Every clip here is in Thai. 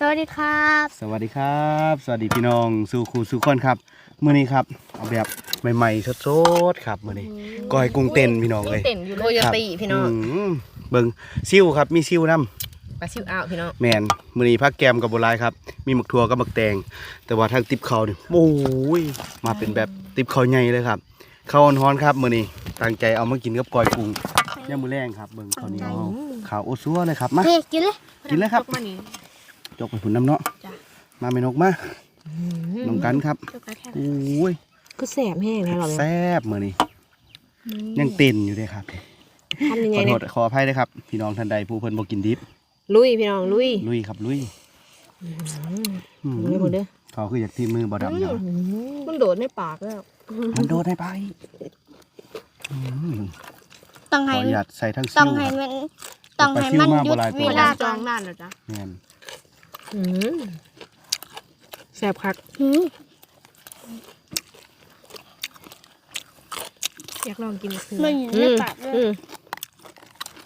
สวัสดีครับ สวัสดีครับ สวัสดีพี่น้องสู่ครูสู่คนครับมื้อนี้ครับเอาแบบใหม่ๆสดๆครับมื้อนี้ก้อยกุ้งเต้นพี่น้องเลยเต้นอยู่โรยครับตีพี่น้องมเบิ่งซิ่วครับมีซิ่วนํปลาซิวอ้าวพี่น้องแมนมื้อนี้พักแกมกับบัวลายครับ มีหมึกทั่วกับหมึกแตง แต่ว่าทางติบเขานี่โอ้ยมาเป็นแบบติบเขาใหญ่เลยครับข้าวฮ้อนๆครับมื้อนี้ตั้งใจเอามากินกับก้อยกุ้งย่างมื้อแรงครับเบิ่งข้าวเหนียวขาวโอซัวเลยครับมาเฮ้ยกินเลยกินเลยครับมานี่ จกไปผุนน้ำเนาะจ้ะ มาเมนกมาน้องกันครับจบแล้วแค่โอ้ยคือแสบแห้งนะเราเนี่ยแซ่บมื้อนี้ยังเต้นอยู่เลยครับทำยังขไงอโทเนี่ษยขออภัยด้วยครับ พี่น้องท่านใดผู้เพิ่นบ่กินดิบลุยพี่น้องลุยลุยครับลุยอืมลุยหมดเด้อเขาคืออยากที่มือบ่ดำเนาะมันโดดในปากแล้วมันโดดให้ไปอืมต้องขอให้อนุญาตใส่ทั้งต้ซิ่องวให้ครับ มันต้องให้มันไปซิ่วมาหยุบ่ดหลายตัวเวลาจก่ออนงนั่นเหรอจ๊ะ แม่น อืมแสบคักหืมอยากลองกินคือมันอยู่ในปากเลยอืม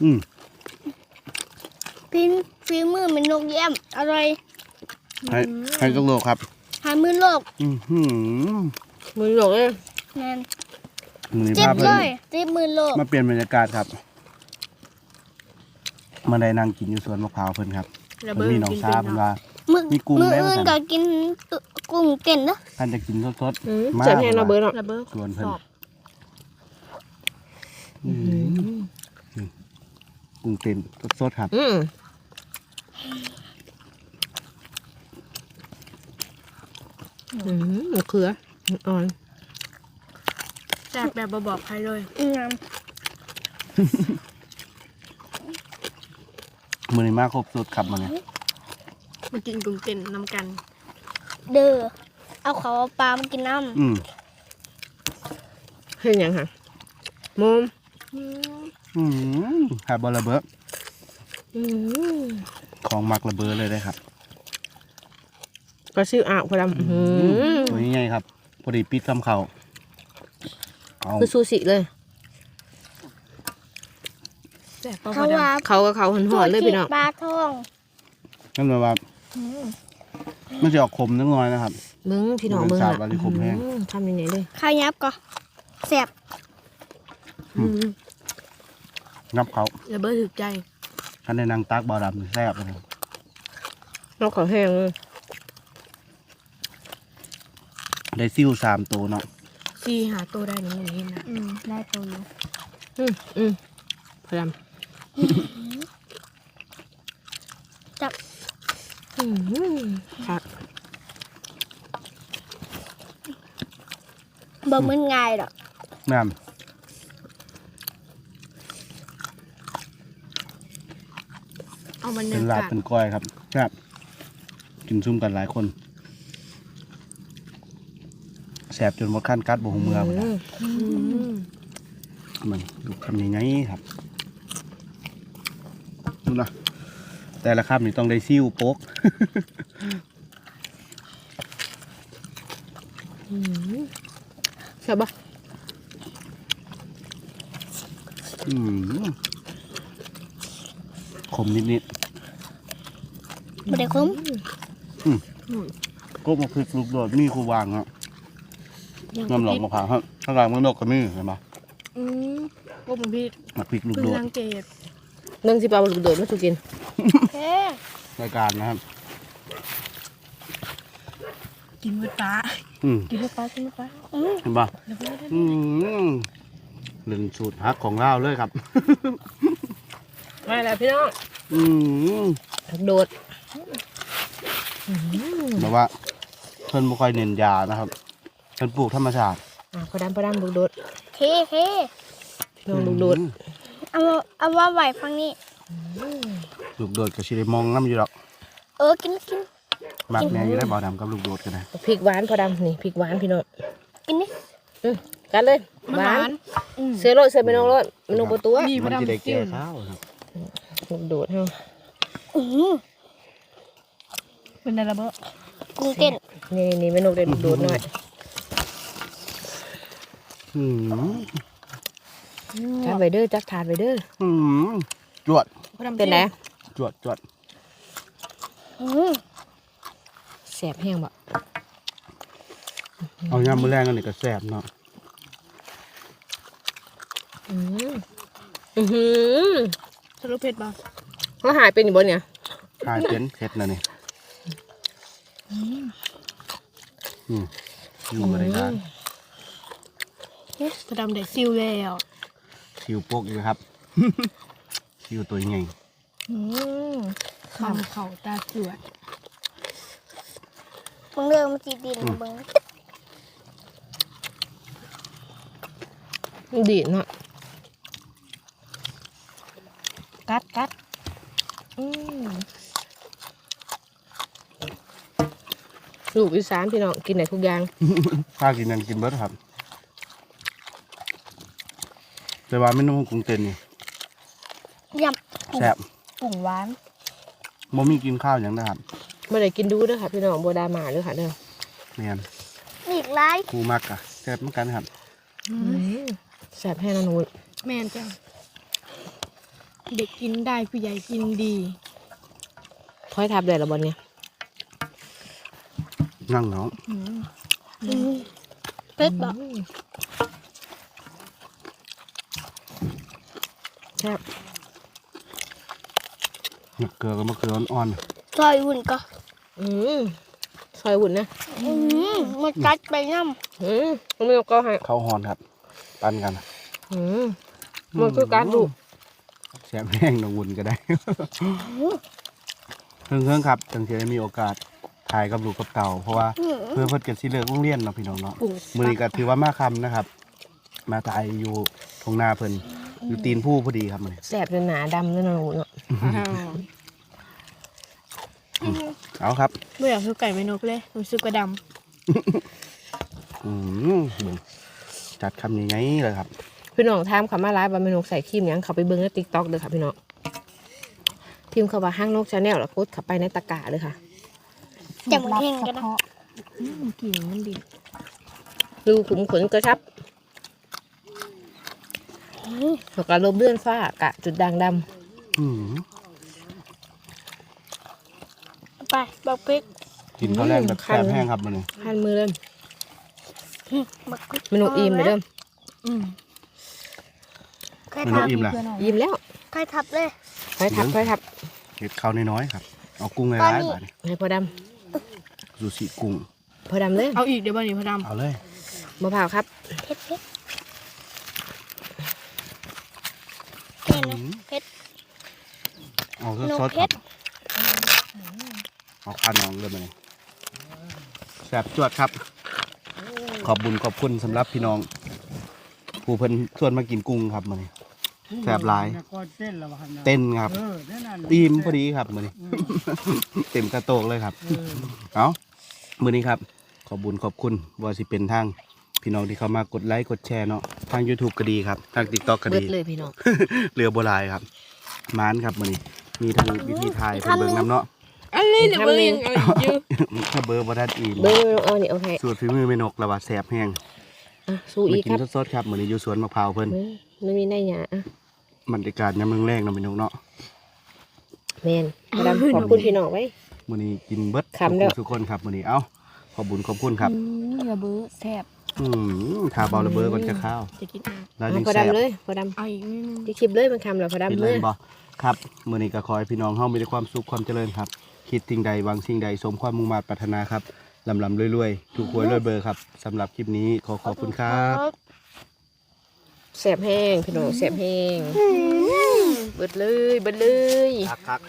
อืมพี่ฝีมือมันนกแย้มอร่อยให้ให้กโลกครับหามือโลกอือหือมือหลกเลยแน่นมื้อนี้เจ็บพาเลเพิ่นยเจ็บมือโลกมาเปลี่ยนบรรยากาศครับมาได้นั่งกินอยู่สวนมะพร้าวเพิ่นครับระเพิ่เบินดมีน้องกินซาเป็นเพิ่นเนาะว่า มือมีกุ้งมือแล้วอื่นสั่นก็กินตุกุ้งเต้นนะท่านจะกินสดอืมมาเจ็บแห้งระเบิดเนาะระเบิดๆส่วนเพิ่นสอบอืมกุ้งเต้นสดๆครับอืมอืมมะเขืออ่อนแจกแบบบ่บอกใครเลยอืมมื้อนี้มาครบสุดครับมื้อนี้ มากินกุ้งเต้นนำกัน เด้อเอาเขาเอาปลามากินน้อืมเห็นยังค่ะมอมอืมครับบอระเบิดอืมของมักระเบิดเลยได้ครับปลาซิวอ้าวพอดำอื้อหือตัวนี้ไงครับพอดีปิดคำเขาเอาคือซูชิเลยแจกำเขาเขาว่าเขากับเขาหันหอนเลยพี่น้องปลาทองนั่นหมายว่า มันจะออกขมนิดหน่อยนะครับ มึงพี่น้องมันมึงสาอะบอะไรขมแห้ง อื้อทำยังไงเลยข้าวยับก็แซ่บงับเขาระเบิดถึกใจท่านได้นางตักบอดำนี่แซ่บเลยครับนอกเขาแห้งเลยได้ซิ่วสามตัวเนาะซีหาตัวได้หนึ่งหนึ่งเห็นนะอืมได้ตัวอยู่อืมอืมพอดจับำอืม ครับบ่เหมือนง่ายดอกแม่นเอาบรรเป็นยาลาบกาศเป็นก้อยครับแซ่บกินซุ่มกันหลายคนแสบจนหมดขั้นกัดบ่หูเมือหมดแล้วอืมมันดูคำนี้ไงครับดูนะ แต่ละคำนี่ต้องได้ซิ่วโป๊กใช่ปะอืมขมนิดบ่ได้คุ้มๆก็มาพริกลูกโดดมีคูวางครับน้ำหลอกมะพร้าวครับข้างล่างมันนกกระมือเห็นปะอืมพวกมันพี่มาพริกลูกเพิ่งโดดสังเกตเรื่องสิปลาบุกโดดมาสุกิน เฮ้รายการนะครับ กินมือตาอืมกินมือปลากินมือปลาเห็นปะอืมเรื่องสูตรฮักของเราเลยครับ มาแล้วพี่น้องอืมโดดแบบว่าเพิ่นบ่ค่อยเน้นยานะครับเพิ่นปลูกธรรมชาติอะพอดำพอดำบุกโดดเคเคพี่น้องบุกโดดอืมเอามาเอาว่าไหวฟังนี้ ลูกโดดก็สิได้มองน้ำอยู่ดอกเออกินกินมักแม่อยู่ได้บ่ดำกับลูกโดดกันนะพริกหวานพอดำนี่พริกหวานพี่น้องกินนี่อืมกันเลยมันหหวาวานนเสือโรดเสือไปน้องโรดมันลงประตูนี่มันพอจะดำได้ซิ่แก่วข้าวครับบุกโดดเฮาอื้อหือเป็นอะไรระเบิดกุ้งเต้นนี่นี่แม่นกได้ลูกโดดหน่อยอืมทานไปเด้อจักทานไปเด้ออืม จวดพอดำเป็นไงจวดจวดอื้อหือแสบแห้งบ่เอายำมื้อแรงกันนี่ก็แซ่บเนาะอืมอือหือสรุปเผ็ดบ่เขาหายเป็นอยู่บนเนี่ยคายเป็นเผ็ดนะนี่อืมอยู่บ่ได้การพอดำได้ซิวแล้วคิวโปกอยู่ครับ คิวตัวใหญ่อืมคำเข่าตาสวดมึงเรื่องมันจีดินเบิ้งมันดีดเนาะกัดกัดอืมลูกอีสานพี่น้องกินได้ทุกอย่างข้ากินนั่นกินเบิดครับ แต่ว่าเมนูกรุงเต้นนี่ ยแซ่บปุ่งหวานบ่มีกินข้าวอย่างนะครับไม่ได้กินดูเด้อค่ะพี่น้องบัวดามาเด้อค่ะเด้อแม่นำอีกหลายครูมักอะแซ่บเหมือนกันครับอืมแสบแห้งนะหนูแม่นจ้ะเด็กกินได้ผู้ใหญ่กินดีถอยทับได้ละบนเนี่ยนั่งเนาะเผ็ดบ่แซ่บมะ เกลือกับมะเกลืออ่อนซอยหุ่นก็อืมซอยหุ่นนะอืมมันกัดไปน้อืมมันไม่เอาก็ให้ๆข้าวหอนครับ ปั้นกันอืมมันคือการดูกแซ่บแห้งน้องวุ่นก็ได้ เพิ่งๆครับจังสิได้มีโอกาสถ่ายกับลูกกับเต่า เพราะว่าำอืมเพื่อเพิ่นก็สิเลิกโรงเรียนเนาะพี่น้องเนาะปุ่งมื้อนี้ก็ถือว่ามาค่ำนะครับ มาถ่ายอยู่ทงนาเพิ่น อยู่ตีนผู้พอดีครับมื้อนี้แสบจนหนาดำเลยนะหนูเนาะอ้าวเอาครับไม่อยากซื้อไก่เมนูเลยหนูซื้อกระดอืมจัดคำยังไงเลยครับ พี่น้องทามคำว่าร้ายบะเมนูใส่ครีมหยังเขาไปเบิ้งในติ๊กต็อกเด้อค่ะพี่น้องพิมพ์คำว่าห้างนกชาแนลแล้วกดเข้าไปในตะกร้าเลยค่ะำจังหวะเฮงก็ได้อืมกลิ่นมันดีรูขุมขนกระชับ แล้วก็ลบเลื่อนฝ้ากะจุดด่างดอืมไปบอกพริกกินข้าวแรกแบบแซ่บแห้งครับมื้อนี้ำพันมือเริ่มบอกพริกเมนูอิ่มไปเริ่มอืมใครเมนูทับอิ่มละอิ่มแล้วใครทับเลยไปทับไปทับเห็ดข้าวน้อยๆครับ เอากุ้งหตอนลายนี้ๆบาทนี่ให้พอดซูชิกุ้งำพอดำเลยเอาอีกเดี๋ยวบ้านี้พอดเอาเลยมะพร้าวครับเผ็ดเผ็ด เผ็ดนะเผ็ดเอานกสดๆเพครัชบรเอาข้าวน้องเลยมาเลยแซ่บจวดครับ ขอบบุญขอบคุณสำหรับพี่น้อง ผู้เพิ่นชวนมากินกุ้งครับมื้อนี้แซ่บหลาย เต้นครับตีมพอดีครับมื้อนี้เต็มกระโตกเลยครับ เอามื้อนี้ครับ ขอบบุญขอบคุณว่าสิเป็นทาง พี่น้องที่เข้ามากดไลค์กดแชร์เนาะทาง YouTube ก็ดีครับ ทาง TikTok ก็เบิดี ดเลยพี่น้องเรือโบราณครับมานครับมื้อนี้มีทั้งวิธีถ่ายเป็นเบิ่งน้ำเนาะ อันนี้เดี๋ยวเบิ้งยังเอาอีกอยู่ถ้าเบอร์บ่ทันอีกเบิดเลยเอานี่โอเคสูตรฝีมือแม่นกระว่าแซ่บแห้งอะสู้มาอีกกิคนรับสดๆครับมื้อนี้อยู่สวนมะพร้าวเพิ่นเฮ้ยไม่มีได้หยาอะบรรยากาศยามแรงๆเนาะแม่นกเนาะ แมนพอดำขอบคุณพี่น้องไว้ มื้อนี้กินเบิดคำเด้อทุกคนครับมื้อนี้เอ้าขอบบุญขอบคุณครับ อืมระเบ้อแซ่บ อืมถ้าเบาระเบอก่อนจะข้าวจะกินอะแล้วเอายังพอแซ่บดำเลยพอดเอาอีกนิดนึงำที่คลิปเลยมันคำแล้วพอกินดำเลเลยยบ่ครับมื้อนี้ก็ขอให้พี่น้องเฮามีแต่ความสุขความเจริญครับ คิดสิ่งใดหวังสิ่งใดสมความมุ่งมา่ปรารถนาครับลำลำรวยๆถูกหวยรวยเบอร์ครับสำหรับคลิปนี้ขอขอบคุณครับ แสบแห้งพี่น้องแสบแห้งเบิดเลยเบิดเลยคัก